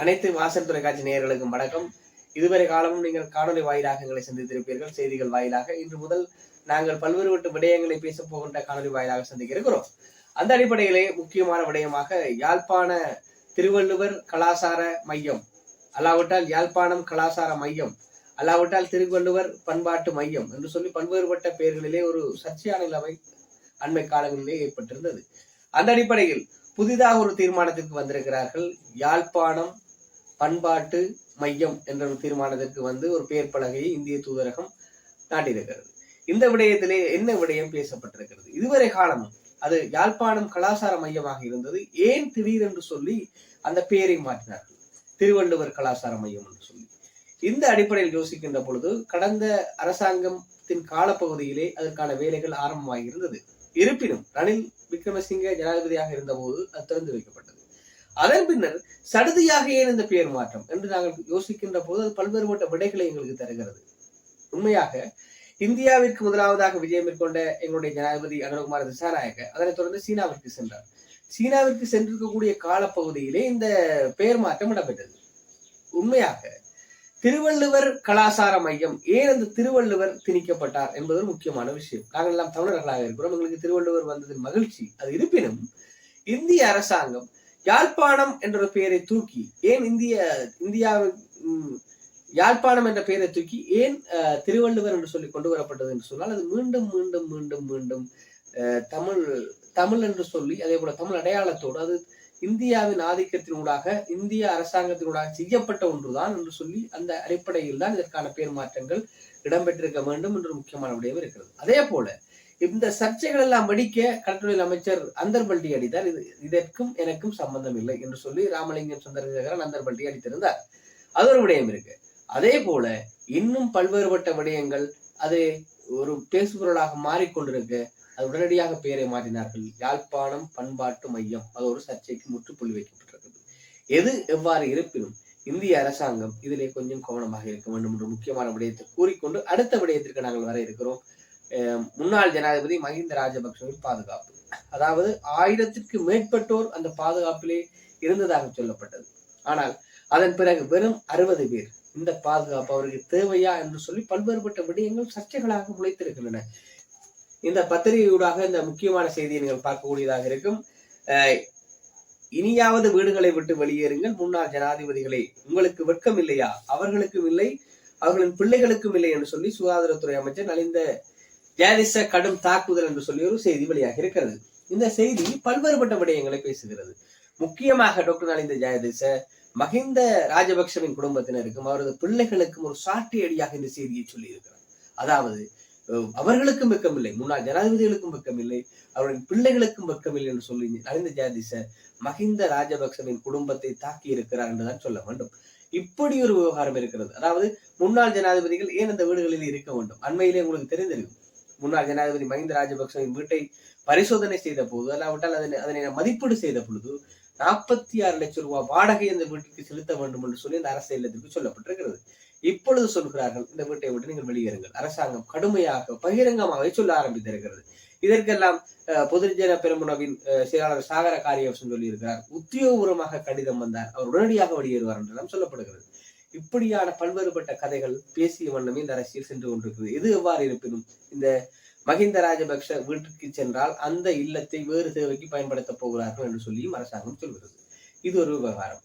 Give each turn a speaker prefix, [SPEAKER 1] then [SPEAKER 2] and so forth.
[SPEAKER 1] அனைத்து வாசல் தொலைக்காட்சி நேயர்களுக்கும் வணக்கம். இதுவரை காலமும் நீங்கள் காணொலி வாயிலாக எங்களை சந்தித்திருப்பீர்கள். செய்திகள் வாயிலாக இன்று முதல் நாங்கள் பல்வேறுபட்ட விடயங்களை பேசப் போகின்ற காணொலி வாயிலாக சந்திக்க இருக்கிறோம் அந்த அடிப்படையிலே முக்கியமான விடயமாக யாழ்ப்பாண திருவள்ளுவர் கலாசார மையம். அல்லாவிட்டால் யாழ்ப்பாணம் கலாசார மையம். அல்லாவிட்டால் திருவள்ளுவர் பண்பாட்டு மையம் என்று சொல்லி பல்வேறுபட்ட பெயர்களிலே ஒரு சர்ச்சையான நிலைமை அண்மை காலங்களிலே ஏற்பட்டிருந்தது. அந்த அடிப்படையில் புதிதாக ஒரு தீர்மானத்திற்கு வந்திருக்கிறார்கள் யாழ்ப்பாணம் பண்பாட்டு மையம் என்ற ஒரு தீர்மானத்திற்கு வந்து ஒரு பெயர் பலகையை இந்திய தூதரகம் நாட்டியிருக்கிறது. இந்த விடயத்திலே என்ன விடயம் பேசப்பட்டிருக்கிறது? இதுவரை காலமும் அது யாழ்ப்பாணம் கலாசார மையமாக இருந்தது. ஏன் திடீரென்று சொல்லி அந்த பெயரை மாற்றினார்கள்? திருவள்ளுவர் கலாசார மையம் என்று சொல்லி. இந்த அடிப்படையில் யோசிக்கின்ற பொழுது கடந்த அரசாங்கத்தின் காலப்பகுதியிலே அதற்கான வேலைகள் ஆரம்பமாகி இருந்தது. இருப்பினும் ரணில் விக்ரமசிங்க ஜனாதிபதியாக இருந்தபோது அது திறந்து வைக்கப்பட்டது. அதன் பின்னர் சடுதியாக ஏன் இந்த பெயர் மாற்றம் என்று நாங்கள் யோசிக்கின்ற போது அது பல்வேறுபட்ட விடைகளை எங்களுக்கு தருகிறது. உண்மையாக இந்தியாவிற்கு முதலாவதாக விஜயம் மேற்கொண்ட எங்களுடைய ஜனாதிபதி அனுரகுமார் திசாநாயக்க அதனைத் தொடர்ந்து சீனாவிற்கு சென்றார். சீனாவிற்கு சென்றிருக்கக்கூடிய காலப்பகுதியிலே இந்த பெயர் மாற்றம் இடம்பெற்றது. உண்மையாக திருவள்ளுவர் கலாசார மையம் ஏன் அந்த திருவள்ளுவர் திணிக்கப்பட்டார் என்பது ஒரு முக்கியமான விஷயம். நாங்கள் எல்லாம் தமிழர்களாக இருக்கிறோம். எங்களுக்கு திருவள்ளுவர் வந்ததின் மகிழ்ச்சி. அது இருப்பினும் இந்திய அரசாங்கம் யாழ்ப்பாணம் என்ற ஒரு பெயரை தூக்கி ஏன் இந்திய இந்தியாவின் யாழ்ப்பாணம் என்ற பெயரை தூக்கி ஏன் திருவள்ளுவர் என்று சொல்லி கொண்டு வரப்பட்டது என்று சொன்னால் அது மீண்டும் மீண்டும் மீண்டும் மீண்டும் தமிழ் தமிழ் என்று சொல்லி அதே போல தமிழ் அடையாளத்தோடு அது இந்தியாவின் ஆதிக்கத்தினூடாக இந்திய அரசாங்கத்தினூடாக செய்யப்பட்ட ஒன்றுதான் என்று சொல்லி அந்த அடிப்படையில் தான் இதற்கான பெயர் மாற்றங்கள் இடம்பெற்றிருக்க வேண்டும் என்று முக்கியமான விடயம் இருக்கிறது. அதே போல இந்த சர்ச்சைகள் எல்லாம் வெடிக்க கடற்றொழில் அமைச்சர் அந்தர்பல்டி அடித்தார். இது இதற்கும் எனக்கும் சம்பந்தம் இல்லை என்று சொல்லி ராமலிங்கம் சந்திரசேகரன் அந்தர்பல்டி அடித்திருந்தார். அது ஒரு விடயம் இருக்கு. அதே போல இன்னும் பல்வேறுபட்ட விடயங்கள் அது ஒரு பேசுபொருளாக மாறிக்கொண்டிருக்க. அது உடனடியாக பெயரை மாற்றினார்கள். யாழ்ப்பாணம் பண்பாட்டு மையம். அது ஒரு சர்ச்சைக்கு முற்றுப்புள்ளி வைக்கப்பட்டிருக்கிறது. எது எவ்வாறு இருப்பினும் இந்திய அரசாங்கம் இதிலே கொஞ்சம் கவனமாக இருக்க வேண்டும் என்ற முக்கியமான விடயத்தை கூறிக்கொண்டு அடுத்த விடயத்திற்கு நாங்கள் வர இருக்கிறோம். முன்னாள் ஜனாதிபதி மஹிந்த ராஜபக்சவின் பாதுகாப்பு. அதாவது ஆயிரத்திற்கு மேற்பட்டோர் அந்த பாதுகாப்பிலே இருந்ததாக சொல்லப்பட்டது. ஆனால் அதன் பிறகு வெறும் அறுபது பேர் இந்த பாதுகாப்பு அவருக்கு தேவையா என்று சொல்லி பல்வேறுபட்ட விடயங்கள் சர்ச்சைகளாக முளைத்திருக்கின்றன. இந்த பத்திரிகையூடாக இந்த முக்கியமான செய்தியை நீங்கள் பார்க்கக்கூடியதாக இருக்கும். அஹ் இனியாவது வீடுகளை விட்டு வெளியேறுங்கள். முன்னாள் ஜனாதிபதிகளே உங்களுக்கு வெட்கம் இல்லையா? அவர்களுக்கும் இல்லை. அவர்களின் பிள்ளைகளுக்கும் இல்லை என்று சொல்லி சுகாதாரத்துறை அமைச்சர் நலிந்த ஜெயதிச கடும் தாக்குதல் என்று சொல்லி ஒரு செய்தி வெளியாக இருக்கிறது. இந்த செய்தி பல்வேறுபட்ட விடயங்களை பேசுகிறது. முக்கியமாக டாக்டர் நலிந்த ஜெயதிச மஹிந்த ராஜபக்சவின் குடும்பத்தினருக்கும் அவரது பிள்ளைகளுக்கும் ஒரு சாட்டி அடியாக இந்த செய்தியை சொல்லி இருக்கிறார். அதாவது அவர்களுக்கும் வெக்கமில்லை முன்னாள் ஜனாதிபதிகளுக்கும் வெக்கமில்லை அவர்களின் பிள்ளைகளுக்கும் வெக்கமில்லை என்று சொல்லி நலிந்த ஜாதிச மஹிந்த ராஜபக்சவின் குடும்பத்தை தாக்கி இருக்கிறார் என்றுதான் சொல்ல வேண்டும். இப்படி ஒரு விவகாரம் இருக்கிறது. அதாவது முன்னாள் ஜனாதிபதிகள் ஏன் அந்த வீடுகளில் இருக்க வேண்டும்? அண்மையிலே உங்களுக்கு தெரிந்திருக்கும். முன்னாள் ஜனாதிபதி மஹிந்த ராஜபக்சவின் வீட்டை பரிசோதனை செய்த போது அல்லாவிட்டால் அதனை அதனை மதிப்பீடு செய்த பொழுது நாற்பத்தி ஆறு லட்சம் ரூபாய் வாடகை அந்த வீட்டுக்கு செலுத்த வேண்டும் என்று சொல்லி இந்த அரசு இல்லத்திற்கு சொல்லப்பட்டிருக்கிறது. இப்பொழுது சொல்கிறார்கள் இந்த வீட்டை விட்டு நீங்கள் வெளியேறுங்கள். அரசாங்கம் கடுமையாக பகிரங்கமாக சொல்ல ஆரம்பித்திருக்கிறது. இதற்கெல்லாம் அஹ், பொதுஜன பெருமுனவின் செயலாளர் சாகர காரியவசம் சொல்லியிருக்கிறார் உத்தியோகபூர்வமாக கடிதம் வந்தார் அவர் உடனடியாக வெளியேறுவார் என்றெல்லாம் சொல்லப்படுகிறது. இப்படியான பல்வேறுபட்ட கதைகள் பேசிய வண்ணமே இந்த அரசியல் சென்று கொண்டிருக்கிறது எது எவ்வாறு இருப்பினும் இந்த மஹிந்த ராஜபக்ஷ வீட்டுக்கு சென்றால் அந்த இல்லத்தை வேறு சேவைக்கு பயன்படுத்த போகிறார்கள் என்று சொல்லியும் அரசாங்கம் சொல்கிறது. இது ஒரு விவகாரம்.